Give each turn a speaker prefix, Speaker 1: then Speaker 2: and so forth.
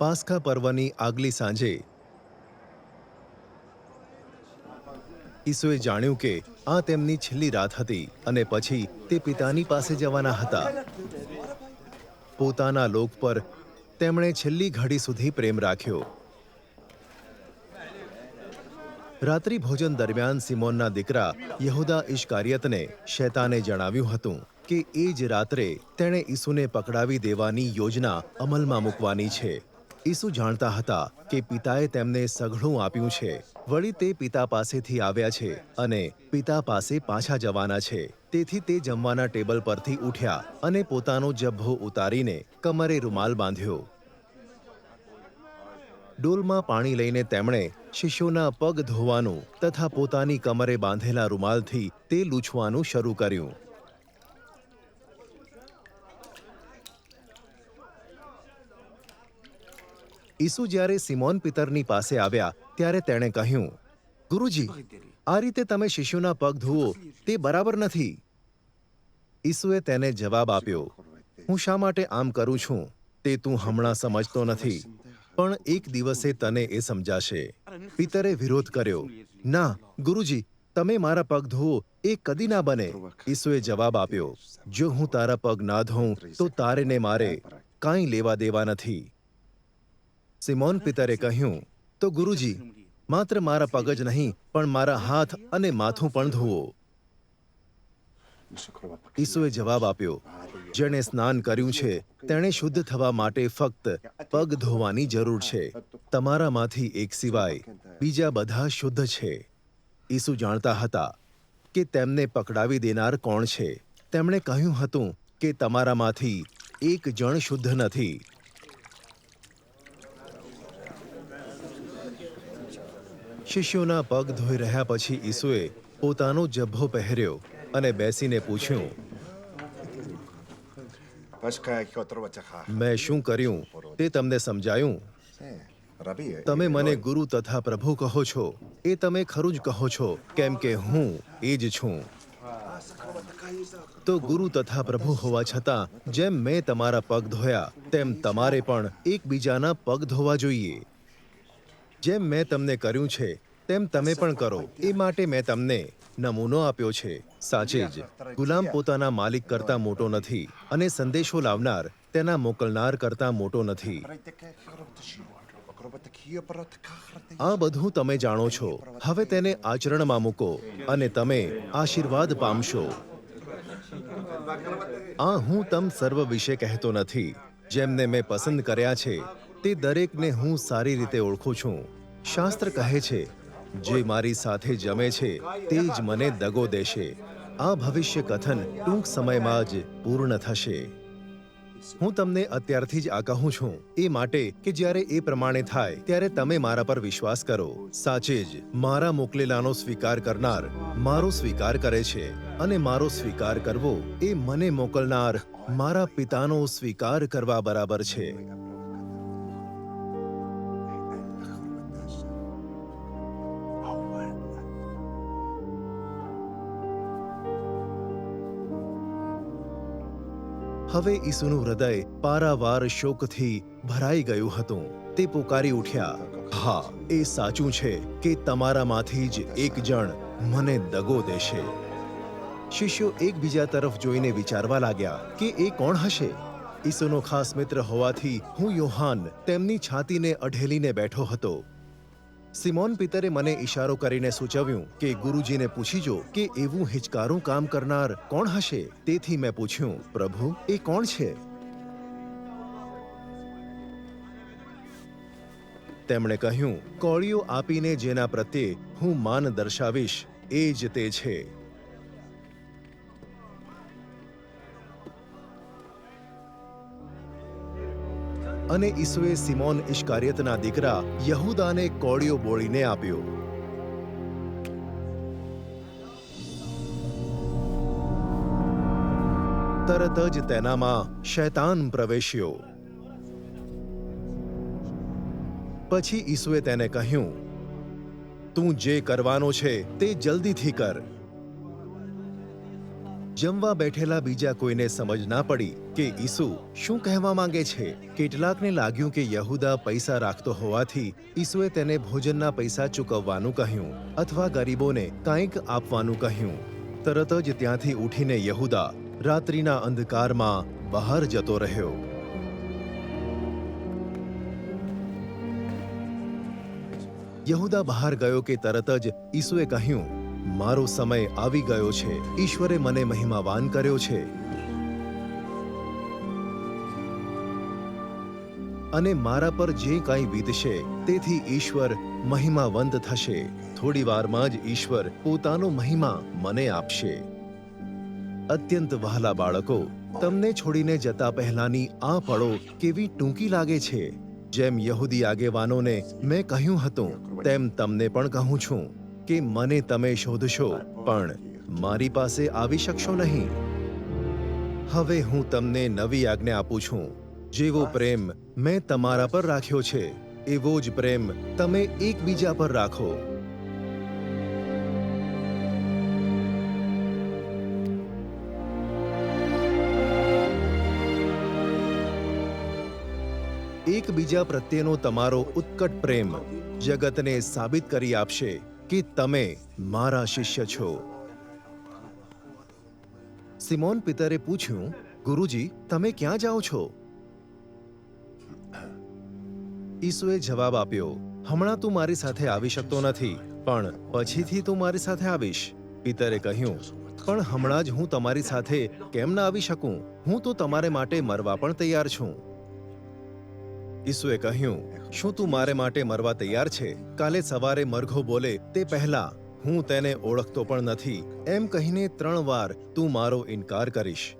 Speaker 1: પાસ્કા પર્વની આગલી સાંજે. ઈસુએ જાણ્યું કે આ તેમની છેલ્લી રાત હતી અને પછી તે પિતાની પાસે જવાના હતા. પોતાના લોક પર તેમણે છેલ્લી ઘડી સુધી પ્રેમ રાખ્યો. રાત્રિ ભોજન દરમિયાન સિમોનના દીકરા યહુદા ઇશ્કારિયતને શૈતાને જણાવ્યું હતું કે એ જ રાત્રે તેણે ઈસુને પકડાવી દેવાની યોજના અમલમાં મૂકવાની છે. ઈસુ જાણતા હતા કે પિતાએ તેમને સઘળું આપ્યું છે. વળી તે પિતા પાસેથી આવ્યા છે અને પિતા પાસે પાછા જવાના છે. તેથી તે જમવાના ટેબલ પરથી ઉઠ્યા અને પોતાનો જબ્ભો ઉતારીને કમરે રૂમાલ બાંધ્યો. ડોલમાં પાણી લઈને તેમણે શિષ્યોના પગ ધોવાનું તથા પોતાની કમરે બાંધેલા રૂમાલથી તે લૂછવાનું શરૂ કર્યું. ઈસુ જ્યારે સિમોન પિતરની પાસે આવ્યા, ત્યારે તેણે કહ્યું, ગુરુજી, આ રીતે તમે શિશુના પગ ધુઓ તે બરાબર નથી. ઈસુએ તેને જવાબ આપ્યો, હું શા માટે આમ કરું છું? તે તું હમણાં સમજતો નથી, પણ એક દિવસે તને એ સમજાશે. પિતરે વિરોધ કર્યો, ના, ગુરુજી, તમે મારા પગ ધોવો, એ કદી ના બને. ઈસુએ જવાબ આપ્યો, જો હું તારા પગ ના ધોઉં, તો તારે ને મારે કાંઈ લેવા દેવા નથી. સિમોન પિતરે કહ્યું, તો ગુરુજી, માત્ર મારા પગ જ નહીં, પણ મારા હાથ અને માથું પણ ધોવો. ઈસુએ જવાબ આપ્યો, જેણે સ્નાન કર્યું છે, તેણે શુદ્ધ થવા માટે ફક્ત પગ ધોવાની જરૂર છે. તમારામાંથી એક સિવાય બીજા બધા શુદ્ધ છે. ઈસુ જાણતા હતા કે તેમને પકડાવી દેનાર કોણ છે. તેમણે કહ્યું હતું કે તમારામાંથી એક જણ શુદ્ધ નથી. શિષ્યોના પગ ધોઈ રહ્યા પછી ઈસુએ પોતાનો જબ્ભો પહેર્યો અને બેસીને પૂછ્યું, મેં શું કર્યું? તે તમને સમજાયું? તમે મને ગુરુ તથા પ્રભુ કહો છો. એ તમે ખરું જ કહો છો, કેમ કે હું એ જ છું. તો ગુરુ તથા પ્રભુ હોવા છતાં, જેમ મેં તમારા પગ ધોયા, તેમ તમારે પણ એકબીજાના પગ ધોવા જોઈએ. જેમ મેં તમને કર્યું છે, તેમ તમે પણ કરો. એ માટે મેં તમને નમૂનો આપ્યો છે. સાચે જ. ગુલામ પોતાના માલિક કરતા મોટો નથી અને સંદેશો લાવનાર તેના મોકલનાર કરતા મોટો નથી. આ બધું તમે જાણો છો. હવે તેને આચરણમાં મૂકો અને તમે આશીર્વાદ પામશો. આ હું તમ સર્વ વિશે કહેતો નથી. જેમને મેં પસંદ કર્યા છે તે દરેકને હું સારી રીતે ઓળખું છું. શાસ્ત્ર કહે છે, જે મારી સાથે જમે છે, તે જ મને દગો દેશે. આ ભવિષ્ય કથન ટૂંક સમયમાં જ પૂર્ણ થશે. હું તમને અત્યારથી જ આ કહું છું, એ માટે કે જ્યારે એ પ્રમાણે થાય, ત્યારે તમે મારા પર વિશ્વાસ કરો. સાચે જ, મારા મોકલેલાનો સ્વીકાર કરનાર મારો સ્વીકાર કરે છે, અને મારો સ્વીકાર કરવો એ મને મોકલનાર મારા પિતાનો સ્વીકાર કરવા બરાબર છે. હવે ઈસુનું હૃદય પારાવાર શોકથી ભરાઈ ગયું હતું. તે પુકારી ઉઠ્યા. હા, એ સાચું છે કે તમારામાંથી જ એક જણ મને દગો દેશે. શિષ્યો એકબીજા તરફ જોઈને વિચારવા લાગ્યા કે એ કોણ હશે? ઈસુનો ખાસ મિત્ર હોવાથી હું યોહાન તેમની છાતીને અઢેલીને બેઠો હતો. સિમોન પિતરે મને ઈશારો કરીને સૂચવ્યું કે, ગુરુજીને પૂછી જો કે એવું હિચકારું કામ કરનાર કોણ હશે? તેથી મેં પૂછ્યું, પ્રભુ, એ કોણ છે? તેમણે કહ્યું, કોળીઓ આપીને જેના પ્રત્યે હું માન દર્શાવીશ, એ જ તે છે. અને ઈસુએ સિમોન ઇશ્કારિયતના દીકરા યહૂદાને કોળિયો બોળીને આપ્યો. તરત જ તેનામાં શૈતાન પ્રવેશ્યો. પછી ઈસુએ તેને કહ્યું, તું જે કરવાનો છે તે જલ્દીથી કર. જમવા બેઠેલા બીજા કોઈને સમજ ના પડી કે ઈસુ શું કહેવા માંગે છે. કેટલાકને લાગ્યું કે યહૂદા પૈસા રાખતો હોવાથી ઈસુએ તેને ભોજનના પૈસા ચૂકવવાનું કહ્યું અથવા ગરીબોને કંઈક આપવાનું કહ્યું. તરત જ ત્યાંથી ઉઠીને યહુદા રાત્રિના અંધકારમાં બહાર જતો રહ્યો. યહુદા બહાર ગયો કે તરત જ ઈસુએ કહ્યું મારો સમય આવી ગયો છે. ઈશ્વરે મને મહિમાવાન કર્યો છે. અને મારા પર જે કાંઈ વીતશે તેથી ઈશ્વર મહિમાવંત થશે. થોડી વારમાં જ ઈશ્વર પોતાનો મહિમા મને આપશે. અત્યંત વહાલા બાળકો, તમને છોડીને જતા પહેલાની આ પળો કેવી ટૂંકી લાગે છે? જેમ યહૂદી આગેવાનોને મેં કહ્યું હતું, તેમ તમને પણ કહું છું. કે મને તમે શોધશો, પણ મારી પાસે આવી શકશો નહીં. હવે હું તમને નવી આજ્ઞા આપું છું. જેવો પ્રેમ મેં તમારા પર રાખ્યો છે, એવો જ પ્રેમ તમે એકબીજા પર રાખો. એકબીજા પ્રત્યેનો તમારો ઉત્કટ પ્રેમ જગતને સાબિત કરી આપશે. કે તમે મારા શિષ્ય છો? સિમોન પિતરે પૂછ્યું, ગુરુજી, તમે ક્યાં જાઓ છો? ઈસુએ જવાબ આપ્યો, હમણાં તું મારી સાથે આવી શકતો નથી, પણ પછીથી તું મારી સાથે આવીશ. પિતરે કહ્યું, પણ હમણાં જ હું તમારી સાથે કેમ ના આવી શકું? હું તો તમારે માટે મરવા પણ તૈયાર છું. ઈસુએ કહ્યું, શું તું મારે માટે મરવા તૈયાર છે? કાલે સવારે મરઘો બોલે, તે પહેલા હું તેને ઓળખતો પણ નથી. એમ કહીને ત્રણ વાર તું મારો ઇનકાર કરીશ.